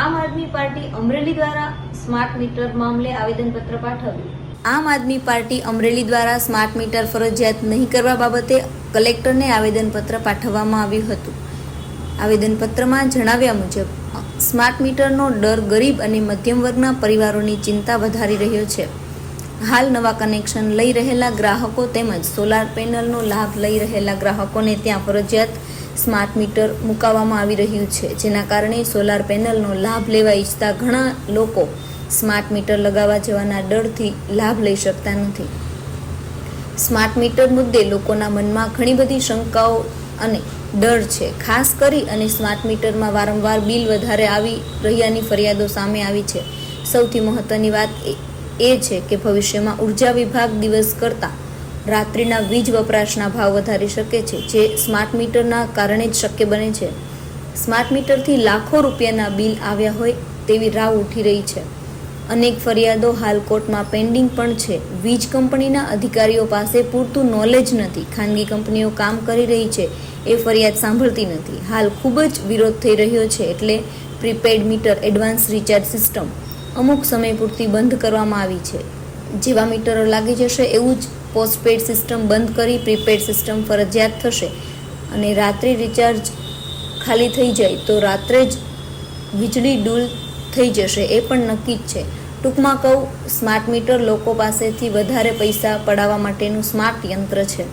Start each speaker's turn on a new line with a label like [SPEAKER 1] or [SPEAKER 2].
[SPEAKER 1] આમ આદમી પાર્ટી અમરેલી દ્વારા smart meter મામલે આવેદનપત્ર પાઠવ્યું. આમ આદમી પાર્ટી અમરેલી દ્વારા સ્માર્ટ મીટર ફરજિયાત નહીં કરવા બાબતે કલેક્ટરને આવેદનપત્ર પાઠવવામાં આવ્યું હતું. આવેદનપત્રમાં જણાવ્યા મુજબ, સ્માર્ટ મીટરનો ડર ગરીબ અને મધ્યમ વર્ગના પરિવારોની ચિંતા વધારી રહ્યો છે. હાલ નવા કનેક્શન લઈ રહેલા ગ્રાહકો તેમજ સોલાર પેનલનો લાભ લઈ રહેલા ગ્રાહકોને ત્યાં ફરજિયાત સ્માર્ટ મીટર મુકાવવામાં આવી રહ્યું છે, જેના કારણે સોલાર પેનલનો લાભ લેવા ઈચ્છતા ઘણા લોકો સ્માર્ટ મીટર લગાવવા જવાના ડરથી લાભ લઈ શકતા નથી. સ્માર્ટ મીટર મુદ્દે લોકોના મનમાં ઘણી બધી શંકાઓ અને ડર છે. ખાસ કરી અને સ્માર્ટ મીટરમાં વારંવાર બિલ વધારે આવી રહ્યાની ફરિયાદો સામે આવી છે. સૌથી મહત્વની વાત એ છે કે ભવિષ્યમાં ઊર્જા વિભાગ દિવસ કરતાં રાત્રિના વીજ વપરાશના ભાવ વધારી શકે છે, જે સ્માર્ટ મીટરના કારણે જ શક્ય બને છે. સ્માર્ટ મીટરથી લાખો રૂપિયાના બિલ આવ્યા હોય તેવી રાવ ઉઠી રહી છે. અનેક ફરિયાદો હાલ કોર્ટમાં પેન્ડિંગ પણ છે. વીજ કંપનીના અધિકારીઓ પાસે પૂરતું નોલેજ નથી. ખાનગી કંપનીઓ કામ કરી રહી છે, એ ફરિયાદ સાંભળતી નથી. હાલ ખૂબ જ વિરોધ થઈ રહ્યો છે, એટલે prepaid meter advance recharge system અમુક સમય પૂરતી બંધ કરવામાં આવી છે. જેવા મીટરો લાગી જશે એવું જ પોસ્ટપેડ સિસ્ટમ બંધ કરી પ્રીપેડ સિસ્ટમ ફરજિયાત થશે અને રાત્રિ રિચાર્જ ખાલી થઈ જાય તો રાત્રે જ વીજળી ડૂલ થઈ જશે, એ પણ નક્કી જ છે. ટૂંકમાં કહું સ્માર્ટ મીટર લોકો પાસેથી વધારે પૈસા પડાવવા માટેનું સ્માર્ટ યંત્ર છે.